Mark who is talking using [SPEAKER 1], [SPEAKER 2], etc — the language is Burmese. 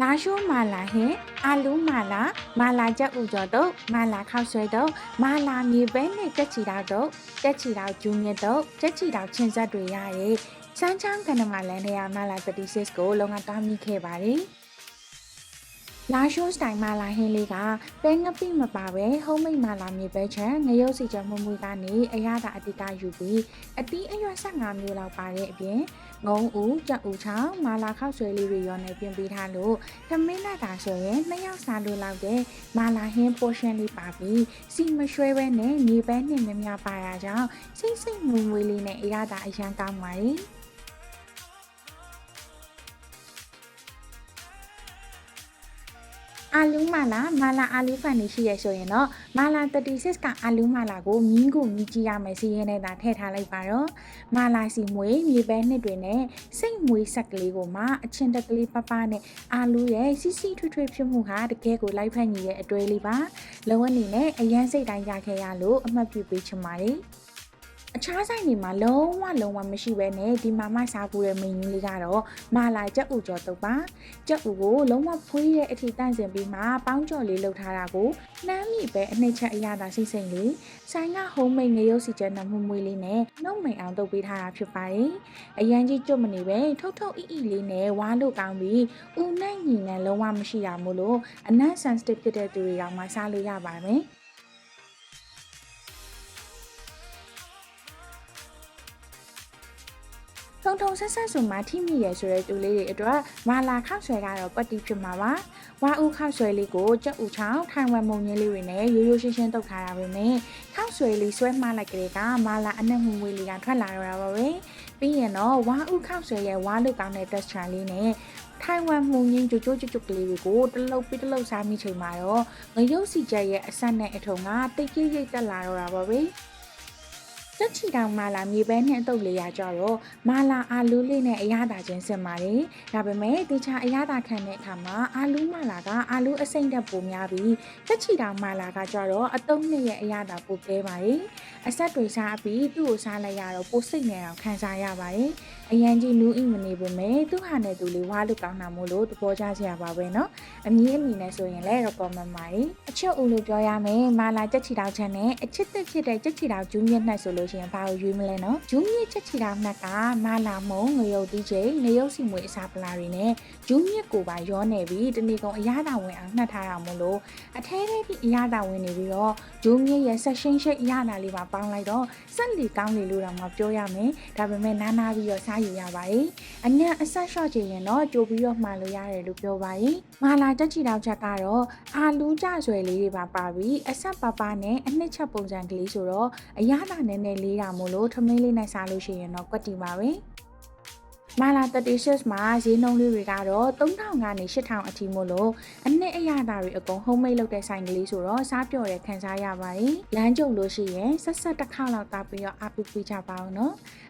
[SPEAKER 1] လာရှိုးမာလာဟင်အာလူမာလာမာလာချက်ဥကျော်တော့မာလာခောက်ဆွဲတော့မာလာမြေပဲနဲ့တက်ချီတော့တော့တက်ချီတော့ဂျူးမြတ်တော့တက်ချီတော့ချင်းဆက်တွေရရဲ့စမ်းချောင်းကနမလန်ထဲကမာလာ36ကိုလုံငါတားမိခဲ့ပါတယ် လာရှိုးစတိုင်မာလာဟင်းလေးကပဲငပိမပါပဲဟုံးမိတ်မာလာမြေပဲချံငရုတ်စီချံမွမွေကနေအရသာအတိကယူပြီးအတီးအရွက်15မျိုးလောက်ပါတဲ့အပြင်ငုံဦးကြက်ဦးချောင်းမာလာခောက်ဆွဲလေးတွေရောနဲ့ပြင်ပေးထားလို့သမင်းနဲ့တာဆိုရင်နှစ်ယောက်စားလို့လောက်တဲ့မာလာဟင်းပိုရှင်လေးပါပြီးစီမရွှဲပဲနဲ့မြေပဲနဲ့မြများပါရကြောင်းစိတ်စိတ်မွေမွေလေးနဲ့အရသာအရန်ကောင်းပါတယ် အာလူမာလာမာလာအာလူဖန်နေရှိရဆိုရင်တော့မာလာ36ကအာလူမာလာကိုမင်းကိုမြည်ကြည့်ရမယ်စီးရဲနေတာထည့်ထားလိုက်ပါတော့မာလာစီမွေမြေပဲနှစ်တွေနဲ့စိတ်မွေဆက်ကလေးကိုမှအချင်းတက်ကလေးပပနဲ့အာလူရဲ့စီစီထွေးထွေးဖြစ်မှုဟာတကယ်ကိုလိုက်ဖက်ညီရဲ့အတွဲလေးပါလောအနေနဲ့အရန်စိတ်တိုင်းရခဲ့ရလို့အမှတ်ပြုပေးချင်ပါတယ် အခြားဆိုင်တွေမှာလုံးဝလုံးဝမရှိဘဲနဲ့ဒီမှာမှစားဖို့တဲ့မင်းကြီးလေးကတော့မာလာကြက်ဥကျော်တုပ်ပါကြက်ဥကိုလုံးဝဖွေးတဲ့အထိတန့်စင်ပြီးမှပေါင်းကြော်လေးလှုပ်ထားတာကိုနှမ်းမိပဲအနှစ်ချက်အရသာစိတ်စိမ်လေးဆိုင်ကဟုံးမိတ်ငရုတ်စီကျက်နမှုမွေးလေးနဲ့နှုတ်မိန်အောင်တုပ်ပေးထားတာဖြစ်ပါတယ်အရန်ကြီးကျွတ်မနေပဲထုတ်ထုတ်အီအီလေးနဲ့ဝါလို့ကောင်းပြီးဦးနိုင်ညီနဲ့လုံးဝမရှိတာမို့လို့အနက် sensitive ဖြစ်တဲ့သူတွေကမှစားလို့ရပါမယ် ထုံထုံဆက်ဆက်ဆိုမှထိမိရဆိုတဲ့တူလေးတွေအတွက်မာလာခောက်ဆွဲကတော့ပတ်တီဖြစ်မှာပါဝါဦးခောက်ဆွဲလေးကိုကြက်ဥချောင်းထိုင်ဝမ်မုံညင်းလေးတွေနဲ့ရိုးရိုးရှင်းရှင်းတုပ်ထားတာပဲမယ်ခောက်ဆွဲလေးဆွဲမှားလိုက်ကလေးကမာလာအနက်မှုမွေးလေးကထွက်လာတော့တာပါပဲပြီးရင်တော့ဝါဦးခောက်ဆွဲရဲ့ဝါလုကောင်းတဲ့ texture လေးနဲ့ထိုင်ဝမ်မှုန်ကြီးကြိုကြိုကြွကြွကလေးတွေကိုတလုတ်ပြီးတလုတ်စားမိချိန်မှာတော့ငရုတ်စီချက်ရဲ့အဆက်နဲ့အထုံကတိတ်ကြီးရိတ်တက်လာတော့တာပါပဲ တက်ချီတောင်မာလာမြေပဲနဲ့အတုပ်လေးရကြတော့မာလာအာလူးလေးနဲ့အရသာချင်းစင်ပါတယ်။ဒါပေမဲ့တခြားအရသာခံတဲ့အခါမှာအာလူးမာလာကအာလူးအစိမ့်တက်ပိုများပြီးတက်ချီတောင်မာလာကကြတော့အတုံးနဲ့ရဲ့အရသာပိုကဲပါတယ်။ အဆက်တွေစားပြီးသူ့ကိုစားလိုက်ရတော့ပိုစိတ်နေအောင်ခံစားရပါတယ်။အရန်ကြီးနူးအိမနေပေမဲ့သူ့ဟာနဲ့သူလေးဝါလို့ကောင်းတာမို့လို့သဘောကျစရာပါပဲနော်။အမီးအမီနဲ့ဆိုရင်လည်း recommend ပါတယ်။အချက်ဦးလို့ပြောရမယ်မာလာတက်ချီတောင်ချန်နဲ့အချစ်တက်ဖြစ်တဲ့တက်ချီတောင်ဂျူးမြက်နှက်ဆိုလို့ရှိရင်ဘာကိုရွေးမလဲနော်ဂျူးမြက်ချက်ချီတောင်နှက်ကမာလာမုံငရုတ်တီးချိန်ငရုတ်စီမွေအစာပလာတွေနဲ့ဂျူးမြက်ကိုပါရောနေပြီးတနေ့ကုန်အရသာဝင်အောင်နှက်ထားတာမို့လို့အထဲထဲပြီးအရသာဝင်နေပြီးတော့ဂျူးမြက်ရဲ့ဆက်ရှင်းရှိတ်အရသာလေးပါပေါင်းလိုက်တော့စက်လီကောင်းလေလို့တော့မပြောရမယ်ဒါပေမဲ့နားနာပြီးတော့စားယူရပါတယ်အညံအဆက်လျှော့ချင်ရင်တော့ကြိုပြီးတော့မှာလို့ရတယ်လို့ပြောပါတယ်မာလာတက်ချီတောင်ချက်ကတော့အာလူးကြဆွဲလေးတွေပါပါပြီးအဆက်ပါပါနဲ့အနှစ်ချက်ပုံစံကလေးဆိုတော့အရသာနည်းနည်းလေးတာမို့လို့ထမင်းလေးနဲ့စားလို့ရှိရင်တော့ကွက်တီပါပဲ မာလာ36မှာဈေးနှုန်းလေးတွေကတော့3000ကနေ8000အထိမို့လို့အနှစ်အရသာတွေအကုန် home made လုပ်တဲ့ဆိုင်ကလေးဆိုတော့စားပြော်တဲ့ခံစားရပါတယ်။လမ်းကြုံလို့ရှိရင်ဆက်ဆက်တစ်ခါလောက်တာပြီးတော့အပူပြကြပါအောင်နော်။